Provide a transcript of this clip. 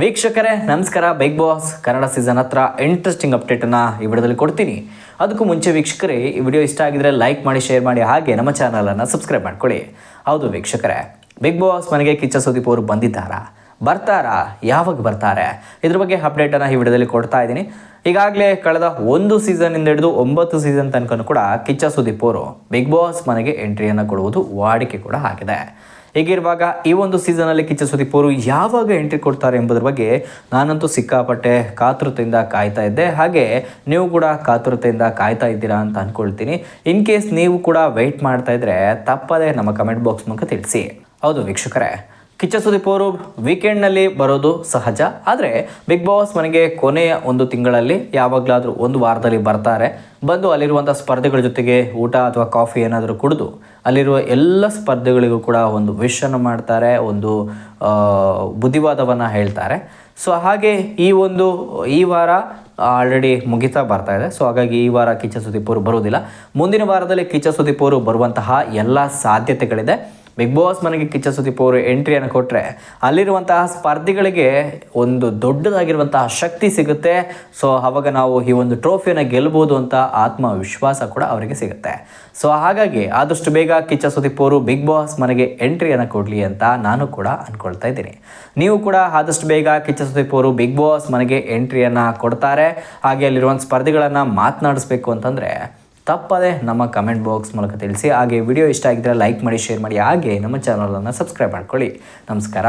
ವೀಕ್ಷಕರೇ, ನಮಸ್ಕಾರ. Bigg Boss Kannada season ಹತ್ರ ಇಂಟ್ರೆಸ್ಟಿಂಗ್ ಅಪ್ಡೇಟನ್ನು ಈ ವಿಡಿಯೋದಲ್ಲಿ ಕೊಡ್ತೀನಿ. ಅದಕ್ಕೂ ಮುಂಚೆ ವೀಕ್ಷಕರೇ, ಈ ವಿಡಿಯೋ ಇಷ್ಟ ಆಗಿದ್ರೆ ಲೈಕ್ ಮಾಡಿ ಶೇರ್ ಮಾಡಿ, ಹಾಗೆ ನಮ್ಮ ಚಾನಲನ್ನು ಸಬ್ಸ್ಕ್ರೈಬ್ ಮಾಡ್ಕೊಳ್ಳಿ. ಹೌದು ವೀಕ್ಷಕರೇ, ಬಿಗ್ ಬಾಸ್ ಮನೆಗೆ ಕಿಚ್ಚ ಸುದೀಪ್ ಅವರು ಬಂದಿದ್ದಾರಾ? ಬರ್ತಾರಾ? ಯಾವಾಗ ಬರ್ತಾರೆ? ಇದ್ರ ಬಗ್ಗೆ ಅಪ್ಡೇಟನ್ನು ಈ ವಿಡಿಯೋದಲ್ಲಿ ಕೊಡ್ತಾ ಇದ್ದೀನಿ. ಈಗಾಗಲೇ ಕಳೆದ ಒಂದು ಸೀಸನ್ನಿಂದ ಹಿಡಿದು ಒಂಬತ್ತು ಸೀಸನ್ ತನಕ ಕೂಡ ಕಿಚ್ಚ ಸುದೀಪ್ ಅವರು ಬಿಗ್ ಬಾಸ್ ಮನೆಗೆ ಎಂಟ್ರಿಯನ್ನು ಕೊಡುವುದು ವಾಡಿಕೆ ಕೂಡ ಆಗಿದೆ ಹೀಗಿರುವಾಗ ಈ ಒಂದು ಸೀಸನಲ್ಲಿ ಕಿಚ್ಚ ಸುದೀಪ್ ಅವರು ಯಾವಾಗ ಎಂಟ್ರಿ ಕೊಡ್ತಾರೆ ಎಂಬುದರ ಬಗ್ಗೆ ನಾನಂತೂ ಸಿಕ್ಕಾಪಟ್ಟೆ ಕಾತುರತೆಯಿಂದ ಕಾಯ್ತಾ ಇದ್ದೆ. ಹಾಗೆ ನೀವು ಕೂಡ ಕಾತುರತೆಯಿಂದ ಕಾಯ್ತಾ ಇದ್ದೀರಾ ಅಂತ ಅಂದ್ಕೊಳ್ತೀನಿ ಇನ್ ಕೇಸ್ ನೀವು ಕೂಡ ವೆಯ್ಟ್ ಮಾಡ್ತಾ ಇದ್ರೆ ತಪ್ಪದೇ ನಮ್ಮ ಕಮೆಂಟ್ ಬಾಕ್ಸ್ ಮೂಲಕ ತಿಳಿಸಿ ಹೌದು ವೀಕ್ಷಕರೇ ಕಿಚ್ಚ ಸುದೀಪ್ ಅವರು ವೀಕೆಂಡ್ನಲ್ಲಿ ಬರೋದು ಸಹಜ. ಆದರೆ ಬಿಗ್ ಬಾಸ್ ಮನೆಗೆ ಕೊನೆಯ ಒಂದು ತಿಂಗಳಲ್ಲಿ ಯಾವಾಗಲಾದರೂ ಒಂದು ವಾರದಲ್ಲಿ ಬರ್ತಾರೆ. ಬಂದು ಅಲ್ಲಿರುವಂಥ ಸ್ಪರ್ಧೆಗಳ ಜೊತೆಗೆ ಊಟ ಅಥವಾ ಕಾಫಿ ಏನಾದರೂ ಕುಡಿದು ಅಲ್ಲಿರುವ ಎಲ್ಲ ಸ್ಪರ್ಧೆಗಳಿಗೂ ಕೂಡ ಒಂದು ವಿಶನ್ನು ಮಾಡ್ತಾರೆ, ಒಂದು ಬುದ್ಧಿವಾದವನ್ನು ಹೇಳ್ತಾರೆ. ಸೊ ಹಾಗೆ ಈ ಒಂದು, ಈ ವಾರ ಆಲ್ರೆಡಿ ಮುಗಿತಾ ಬರ್ತಾ ಇದೆ. ಸೊ ಹಾಗಾಗಿ ಈ ವಾರ ಕಿಚ್ಚ ಸುದೀಪ್ ಅವರು ಬರುವುದಿಲ್ಲ. ಮುಂದಿನ ವಾರದಲ್ಲಿ ಕಿಚ್ಚ ಸುದೀಪ್ ಅವರು ಬರುವಂತಹ ಎಲ್ಲ ಸಾಧ್ಯತೆಗಳಿದೆ. ಬಿಗ್ ಬಾಸ್ ಮನೆಗೆ ಕಿಚ್ಚ ಸುದೀಪ್ ಅವರು ಎಂಟ್ರಿಯನ್ನು ಕೊಟ್ಟರೆ ಅಲ್ಲಿರುವಂತಹ ಸ್ಪರ್ಧಿಗಳಿಗೆ ಒಂದು ದೊಡ್ಡದಾಗಿರುವಂತಹ ಶಕ್ತಿ ಸಿಗುತ್ತೆ. ಸೊ ಅವಾಗ ನಾವು ಈ ಒಂದು ಟ್ರೋಫಿಯನ್ನು ಗೆಲ್ಲಬಹುದು ಅಂತ ಆತ್ಮವಿಶ್ವಾಸ ಕೂಡ ಅವರಿಗೆ ಸಿಗುತ್ತೆ. ಸೊ ಹಾಗಾಗಿ ಆದಷ್ಟು ಬೇಗ ಕಿಚ್ಚ ಸುದೀಪ್ ಅವರು ಬಿಗ್ ಬಾಸ್ ಮನೆಗೆ ಎಂಟ್ರಿಯನ್ನು ಕೊಡಲಿ ಅಂತ ನಾನು ಕೂಡ ಅಂದ್ಕೊಳ್ತಾ ಇದ್ದೀನಿ. ನೀವು ಕೂಡ ಆದಷ್ಟು ಬೇಗ ಕಿಚ್ಚ ಸುದೀಪ್ ಅವರು ಬಿಗ್ ಬಾಸ್ ಮನೆಗೆ ಎಂಟ್ರಿಯನ್ನು ಕೊಡ್ತಾರೆ. ಹಾಗೆ ಅಲ್ಲಿರುವಂಥ ಸ್ಪರ್ಧಿಗಳನ್ನು ಮಾತನಾಡಿಸ್ಬೇಕು ಅಂತಂದರೆ ತಪ್ಪದೆ ನಮ್ಮ ಕಮೆಂಟ್ ಬಾಕ್ಸ್ ಮೂಲಕ ತಿಳಿಸಿ. ಹಾಗೆ ವಿಡಿಯೋ ಇಷ್ಟ ಆಗಿದ್ದರೆ ಲೈಕ್ ಮಾಡಿ ಶೇರ್ ಮಾಡಿ. ಹಾಗೆ ನಮ್ಮ ಚಾನಲನ್ನು ಸಬ್ಸ್ಕ್ರೈಬ್ ಮಾಡ್ಕೊಳ್ಳಿ. ನಮಸ್ಕಾರ.